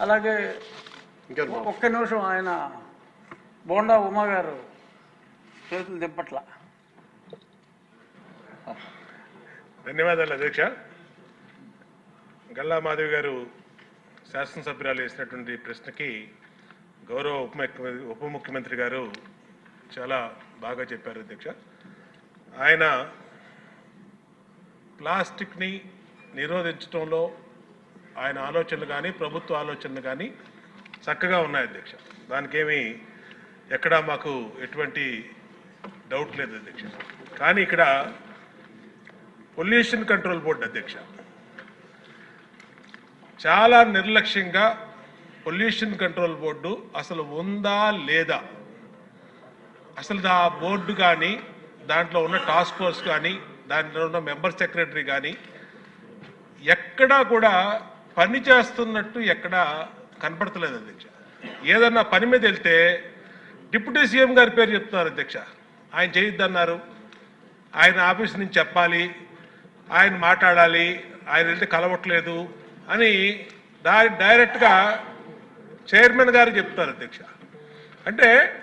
అలాగే ఒక్క నిమిషం ఆయన బోండా ఉమా గారు చేతులు దింపట్ల. ధన్యవాదాలు అధ్యక్ష. గల్లా మాధవి గారు శాసనసభ్యురాలు వేసినటువంటి ప్రశ్నకి గౌరవ ఉప ఉప ముఖ్యమంత్రి గారు చాలా బాగా చెప్పారు అధ్యక్ష. ఆయన ప్లాస్టిక్ని నిరోధించడంలో ఆయన ఆలోచనలు కానీ ప్రభుత్వ ఆలోచనలు కానీ చక్కగా ఉన్నాయి అధ్యక్ష. దానికేమీ ఎక్కడా మాకు ఎటువంటి డౌట్ లేదు అధ్యక్ష. కానీ ఇక్కడ పొల్యూషన్ కంట్రోల్ బోర్డు అధ్యక్ష చాలా నిర్లక్ష్యంగా పొల్యూషన్ కంట్రోల్ బోర్డు అసలు ఉందా లేదా? అసలు ఆ బోర్డు కానీ దాంట్లో ఉన్న టాస్క్ ఫోర్స్ కానీ దాంట్లో ఉన్న మెంబర్ సెక్రటరీ కానీ ఎక్కడా కూడా పని చేస్తున్నట్టు ఎక్కడా కనపడతలేదు అధ్యక్ష. ఏదన్నా పని మీద వెళ్తే డిప్యూటీ సీఎం గారి పేరు చెప్తున్నారు అధ్యక్ష. ఆయన చేయొద్దన్నారు. ఆయన ఆఫీస్ నుంచి చెప్పాలి. ఆయన మాట్లాడాలి. ఆయన వెళ్తే కలవట్లేదు అని డైరెక్ట్గా చైర్మన్ గారు చెప్తారు అధ్యక్ష. అంటే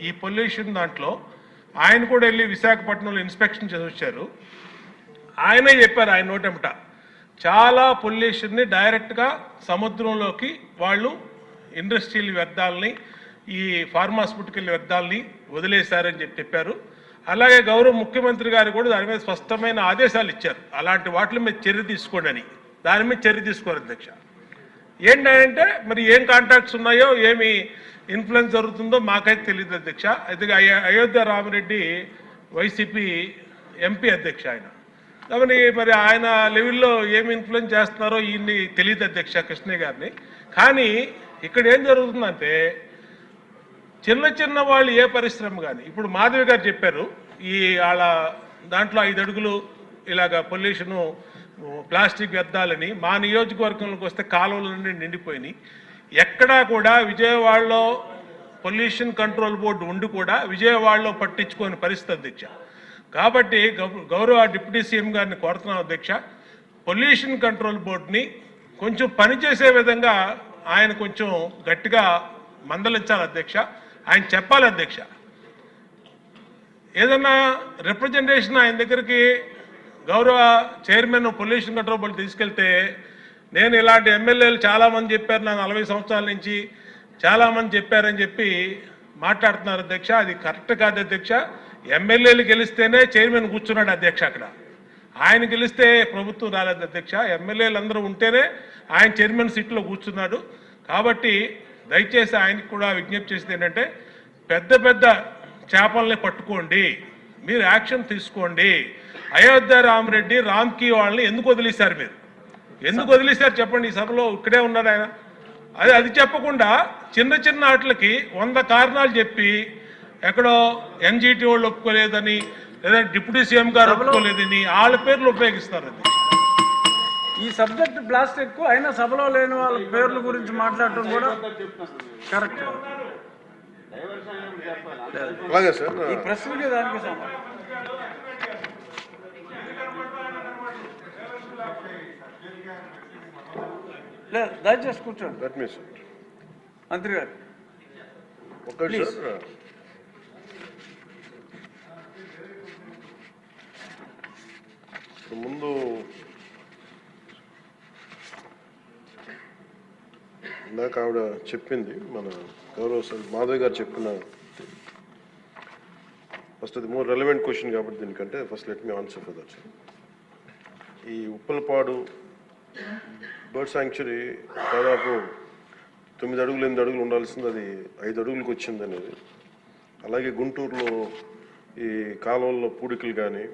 ఈ పొల్యూషన్ దాంట్లో ఆయన కూడా వెళ్ళి విశాఖపట్నంలో ఇన్స్పెక్షన్ చదివచ్చారు ఆయనే చెప్పారు ఆయన నోటెమట చాలా పొల్యూషన్ని డైరెక్ట్గా సముద్రంలోకి వాళ్ళు ఇండస్ట్రియల్ వ్యర్థాలని ఈ ఫార్మాస్యూటికల్ వ్యర్థాలని వదిలేశారని చెప్పి చెప్పారు. అలాగే గౌరవ ముఖ్యమంత్రి గారు కూడా దాని మీద స్పష్టమైన ఆదేశాలు ఇచ్చారు. అలాంటి వాటి మీద చర్య తీసుకోండి అని. దాని మీద చర్య తీసుకోరు అధ్యక్ష. ఏంటంటే మరి ఏం కాంటాక్ట్స్ ఉన్నాయో ఏమి ఇన్ఫ్లుయెన్స్ జరుగుతుందో మాకైతే తెలియదు అధ్యక్ష. అయితే అయోధ్య రామిరెడ్డి వైసీపీ ఎంపీ అధ్యక్ష ఆయన. కాబట్టి మరి ఆయన లెవెల్లో ఏమి ఇన్ఫ్లుయెన్స్ చేస్తున్నారో ఈయన్ని తెలియదు అధ్యక్ష కృష్ణయ్య గారిని. కానీ ఇక్కడ ఏం జరుగుతుందంటే చిన్న చిన్న వాళ్ళు ఏ పరిశ్రమ కానీ ఇప్పుడు మాధవి గారు చెప్పారు ఈ వాళ్ళ దాంట్లో ఐదు అడుగులు ఇలాగ పొల్యూషను ప్లాస్టిక్ వ్యర్థాలని మా నియోజకవర్గంలోకి వస్తే కాలువల నుండి నిండిపోయినాయి. ఎక్కడా కూడా విజయవాడలో పొల్యూషన్ కంట్రోల్ బోర్డు ఉండి కూడా విజయవాడలో పట్టించుకోని పరిస్థితి అధ్యక్ష. కాబట్టి గౌ- గౌరవ డిప్యూటీ సీఎం గారిని కోరుతున్నాం అధ్యక్ష. పొల్యూషన్ కంట్రోల్ బోర్డుని కొంచెం పనిచేసే విధంగా ఆయన కొంచెం గట్టిగా మందలించాలి అధ్యక్ష. ఆయన చెప్పాలి అధ్యక్ష. ఏదన్నా రిప్రజెంటేషన్ ఆయన దగ్గరికి గౌరవ చైర్మన్ పొల్యూషన్ కంట్రోల్ బోర్డు తీసుకెళ్తే నేను ఇలాంటి ఎమ్మెల్యేలు చాలామంది చెప్పారు నా నలభై సంవత్సరాల నుంచి చాలామంది చెప్పారని చెప్పి మాట్లాడుతున్నారు అధ్యక్ష. అది కరెక్ట్ కాదు అధ్యక్ష. ఎమ్మెల్యేలు గెలిస్తేనే చైర్మన్ కూర్చున్నాడు అధ్యక్ష అక్కడ. ఆయన గెలిస్తే ప్రభుత్వం రాలేదు అధ్యక్ష. ఎమ్మెల్యేలు అందరూ ఉంటేనే ఆయన చైర్మన్ సీట్లో కూర్చున్నాడు. కాబట్టి దయచేసి ఆయనకు కూడా విజ్ఞప్తి చేసింది ఏంటంటే పెద్ద పెద్ద చేపల్ని పట్టుకోండి. మీరు యాక్షన్ తీసుకోండి. అయోధ్య రామరెడ్డి రామ్కి వాళ్ళని ఎందుకు వదిలేశారు మీరు? ఎందుకు వదిలేశారు చెప్పండి ఈ సభలో? ఇక్కడే ఉన్నాడు ఆయన. అది అది చెప్పకుండా చిన్న చిన్న వాటికి వంద కారణాలు చెప్పి ఎక్కడో ఎన్జిటి వాళ్ళు ఒప్పుకోలేదని లేదా డిప్యూటీ సీఎం గారు ఒప్పుకోలేదని వాళ్ళ పేర్లు ఉపయోగిస్తారు అది. ఈ సబ్జెక్ట్ ప్లాస్టిక్ అయినా సభలో లేని వాళ్ళ పేర్ల గురించి మాట్లాడటం కూడా కరెక్ట్. ఈ ప్రశ్నకి దానికి లేదు దయచేసి కూర్చోండి. మంత్రి గారు. ముందు ఇందాక ఆవిడ చెప్పింది మన గౌరవ సార్ మాధవ్ గారు చెప్పిన ఫస్ట్ అది మోర్ రెలవెంట్ క్వశ్చన్ కాబట్టి దీనికంటే first let me answer for that ఈ ఉప్పలపాడు బర్డ్ శాంక్చురీ దాదాపు తొమ్మిది అడుగులు ఎనిమిది అడుగులు ఉండాల్సింది. అది ఐదు అడుగులకు వచ్చింది అనేది. అలాగే గుంటూరులో ఈ కాలువల్లో పూడికలు కానీ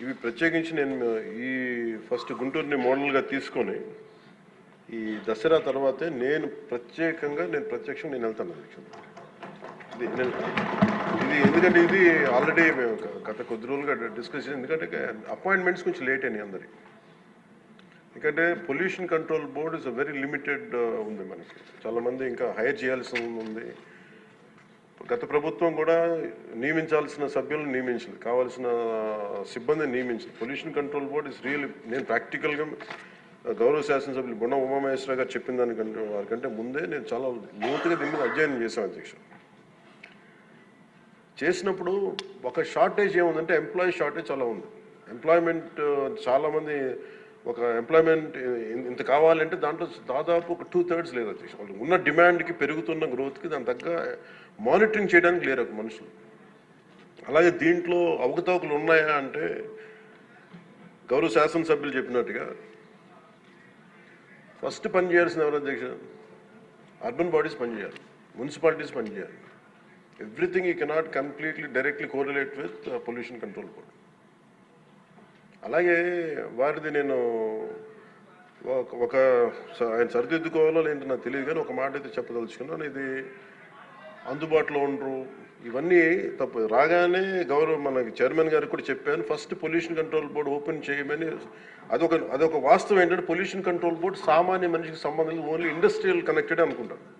ఇవి ప్రత్యేకించి నేను ఈ ఫస్ట్ గుంటూరుని మోడల్గా తీసుకొని ఈ దసరా తర్వాతే నేను ప్రత్యేకంగా నేను ప్రత్యక్షంగా నేను వెళ్తాను. అధ్యక్ష నేను- ఇది ఎందుకంటే ఇది ఆల్రెడీ మేము గత కొద్ది రోజులుగా డిస్కస్ ఎందుకంటే అపాయింట్మెంట్స్ కొంచెం లేట్ అయినాయి అందరి. ఎందుకంటే pollution control board is very limited ఉంది మనకి. చాలామంది ఇంకా హైర్ చేయాల్సి ఉంది. గత ప్రభుత్వం కూడా నియమించాల్సిన సభ్యులను నియమించింది. కావాల్సిన సిబ్బందిని నియమించింది. Pollution control board is real నేను ప్రాక్టికల్గా గౌరవ శాసనసభ్యులు బుణ ఉమామహేశ్వర గారు చెప్పిన దానికంటే వారికంటే ముందే నేను చాలా లోతుగా దీని మీద అధ్యయనం చేశాను అధ్యక్షుడు చేసినప్పుడు ఒక షార్టేజ్ ఏముందంటే ఎంప్లాయీ షార్టేజ్ చాలా ఉంది. ఎంప్లాయ్మెంట్ uh, చాలామంది ఒక ఎంప్లాయ్మెంట్ uh, ఇంత కావాలంటే దాంట్లో దాదాపు ఒక టూ థర్డ్స్ లేదు అధ్యక్ష వాళ్ళు ఉన్న డిమాండ్కి పెరుగుతున్న గ్రోత్కి దాని తగ్గ మానిటరింగ్ చేయడానికి లేరు ఒక మనుషులు. అలాగే దీంట్లో అవకతవకలు ఉన్నాయా అంటే గౌరవ శాసనసభ్యులు చెప్పినట్టుగా ఫస్ట్ పని చేయాల్సిన ఎవరు అధ్యక్ష? అర్బన్ బాడీస్ పనిచేయాలి. మున్సిపాలిటీస్ పనిచేయాలి. ఎవ్రీథింగ్ ఈ cannot completely directly correlate with pollution control board అలాగే వారిది నేను ఒక- ఒక ఆయన సరిదిద్దుకోవాలో లేదంటే నాకు తెలియదు కానీ ఒక మాట అయితే చెప్పదలుచుకున్నాను. ఇది అందుబాటులో ఉండరు. ఇవన్నీ తప్పు. రాగానే గౌరవ మనకి చైర్మన్ గారికి కూడా చెప్పాను first pollution control board open చేయమని అదొక అదొక వాస్తవం ఏంటంటే పొల్యూషన్ కంట్రోల్ బోర్డు సామాన్య మనిషికి సంబంధం ఓన్లీ ఇండస్ట్రియల్ కనెక్టెడ్ అనుకుంటాను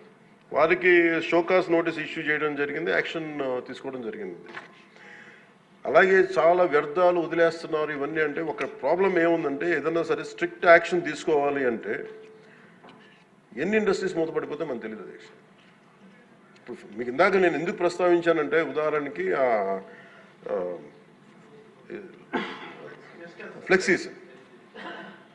వారికి షోకాస్ నోటీస్ ఇష్యూ చేయడం జరిగింది యాక్షన్ తీసుకోవడం జరిగింది. అలాగే చాలా వ్యర్థాలు వదిలేస్తున్నారు ఇవన్నీ అంటే ఒక ప్రాబ్లం ఏముందంటే ఏదన్నా సరే స్ట్రిక్ట్ యాక్షన్ తీసుకోవాలి అంటే ఎన్ని ఇండస్ట్రీస్ మూతపడిపోతే మనకు తెలియదు అది ఇప్పుడు మీకు ఇందాక నేను ఎందుకు ప్రస్తావించానంటే ఉదాహరణకి ఫ్లెక్సీస్.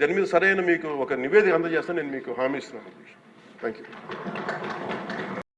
దాని మీద సరైన మీకు ఒక నివేదిక అందజేస్తాను నేను మీకు హామీ ఇస్తున్నాను. Thank you